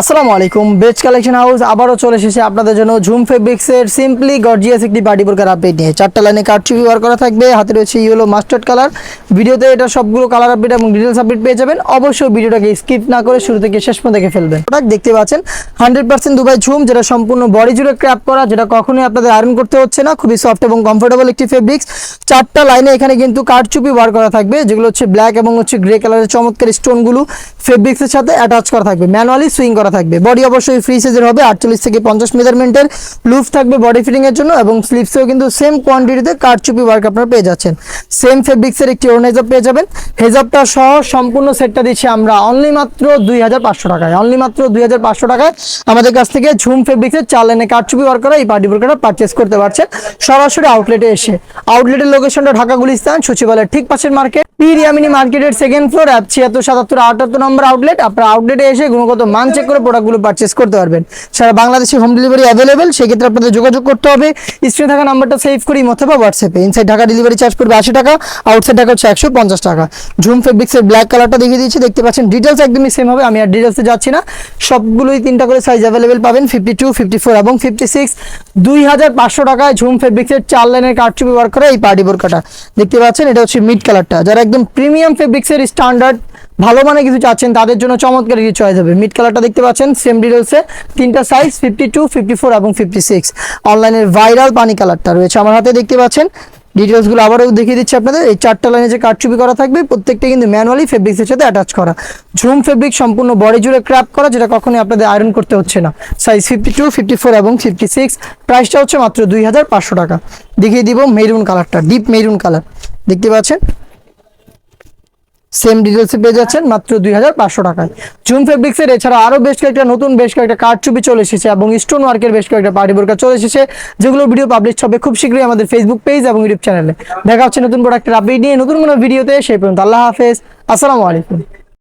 আসসালামু আলাইকুম। বেচ collection house আবারও চলে এসেছে আপনাদের জন্য ঝুম ফেব্রিক্সের সিম্পলি গর্জিয়াস একটি পার্টি আপডেট নিয়ে। চারটা লাইনে কাটচি ব্যবহার করা থাকবে, হাতে রয়েছে ইয়েলো মাস্টার্ড কালার ভিডিওতে এটা সবগুলো কালার আপডেট এবং ডিটেলস আপডেট পেয়ে যাবেন। অবশ্যই ভিডিওটাকে স্কিপ না করে শুরু থেকে শেষ পর্যন্ত দেখে ফেলবেন। প্রোডাক্ট দেখতে পাচ্ছেন হান্ড্রেড পার্সেন্ট দুবাই ঝুম, যেটা সম্পূর্ণ বডি জুড়ে ক্র্যাপ করা, যেটা কখনোই আপনাদের আয়রন করতে হচ্ছে না। খুবই সফট এবং কমফোর্টেবল একটি ফেব্রিক্স চারটা লাইনে এখানে কিন্তু কাঠচুপি বার করা থাকবে, যেগুলো হচ্ছে ব্ল্যাক এবং হচ্ছে গ্রে কালারের চমৎকার স্টোনগুলো ফেব্রিক্সের সাথে অ্যাটাচ করা থাকবে। ম্যানুয়ালি সুইং করা থাকবে। বডি অবশ্যই ফ্রি সাইজের হবে, আটচল্লিশ থেকে পঞ্চাশ মেজারমেন্টের লুফ থাকবে বডি ফিটিং এর জন্য এবং স্লিপসেও কিন্তু সেম কোয়ান্টিটিতে কাঠচুপি ওয়ার্ক আপনারা পেয়ে যাচ্ছেন। সেম ফেব্রিক্সের একটি ওড়না হেজাব পেয়ে যাবেন। হেজাবটা সহ সম্পূর্ণ সেটটা দিচ্ছি আমরা অনলি মাত্র দুই হাজার পাঁচশো টাকায়। অনলি মাত্র দুই হাজার পাঁচশো টাকায় আমাদের কাছ থেকে ঝুম ফেব্রিক্সের চার লাইনে কাঠচুপি ওয়ার্ক করা, এই পার্টি বোরকাটা পারচেস করতে পারছেন। সরাসরি আউটলেটে এসে। আউটলেটের লোকেশনটা ঢাকা গুলিস্তান, সচিবালয়ের ঠিক পাশের মার্কেট পীর ইয়ামিনী মার্কেটের সেকেন্ড ফ্লোর অ্যাপ ছিয়াত্তর, সাতাত্তর, আটাত্তর নম্বর আউটলেট আপনারা আউটলেটে এসে গুণগত মান চেক করে প্রোডাক্টগুলো পারচেস করতে পারবেন। সারা বাংলাদেশে হোম ডেলিভারি অ্যাভেলেবেল সেক্ষেত্রে আপনাদের যোগাযোগ করতে হবে। স্ক্রিনে থাকা নাম্বারটা সেভ করি অথবা হোয়াটসঅ্যাপে ইনসাইড ঢাকা ডেলিভারি চার্জ করবে আশি টাকা আউটসাইড ঢাকা হচ্ছে একশো পঞ্চাশ টাকা। ঝুম ফেব্রিক্সের ব্ল্যাক কালারটা দেখিয়ে দিচ্ছি দেখতে পাচ্ছেন ডিটেলস একদমই সেম হবে, আমি আর ডিটেলসে যাচ্ছি না। সবগুলোই তিনটা করে সাইজ অ্যাভেলেবেল পাবেন ফিফটি টু ফিফটি ফোর এবং ফিফটি সিক্স দুই হাজার পাঁচশো টাকায় ঝুম ফেব্রিক্সের চার লাইনের কাঠচুপি ওয়ার্ক করে এই পার্টি বোরকাটা। দেখতে পাচ্ছেন, এটা হচ্ছে মিড কালারটা যারা একদম প্রিমিয়াম ফেব্রিক্সের স্ট্যান্ডার্ড ভালো মানে কিছু চাচ্ছেন, তাদের জন্য চমৎকার কিছু চয়েস হবে। মিড কালারটা দেখতে পাচ্ছেন সেম ডিটেলসে তিনটা size fifty two fifty four এবং ফিফটি সিক্স অনলাইনের ভাইরাল পানি কালারটা রয়েছে আমার হাতে, দেখতে পাচ্ছেন। ডিটেলসগুলো আবারও দেখিয়ে দিচ্ছি আপনাদের। এই চারটা লাইনে যে কাঠচুপি করা থাকবে, প্রত্যেকটা কিন্তু ম্যানুয়ালি ফেব্রিক্সের সাথে অ্যাটাচ করা। ঝুম ফেব্রিক সম্পূর্ণ বডি জুড়ে ক্র্যাপ করা, যেটা কখনোই আপনাদের আয়রন করতে হচ্ছে না। Size fifty two fifty four এবং ফিফটি সিক্স প্রাইসটা হচ্ছে মাত্র দুই হাজার পাঁচশো টাকা। দেখিয়ে দিব মেরুন কালারটা ডিপ মেরুন কালার দেখতে পাচ্ছেন? সেম ডিটেলসে পেয়ে যাচ্ছেন মাত্র দুই হাজার পাঁচশো টাকায়। জুম ফেব্রিক্সের এছাড়া আরও বেশ কয়েকটা নতুন, বেশ কয়েকটা কার্ড ছবি চলে এসেছে এবং স্টোন ওয়ার্কের বেশ কয়েকটা পার্টি বোরকা চলে এসেছে, যেগুলো ভিডিও পাবলিশ হবে খুব শীঘ্রই আমাদের ফেসবুক পেজ এবং ইউটিউব চ্যানেলে দেখা হচ্ছে নতুন প্রোডাক্টের আপডেট নিয়ে, নতুন কোনো ভিডিওতে সেই পর্যন্ত আল্লাহ হাফেজ। আসসালামু আলাইকুম।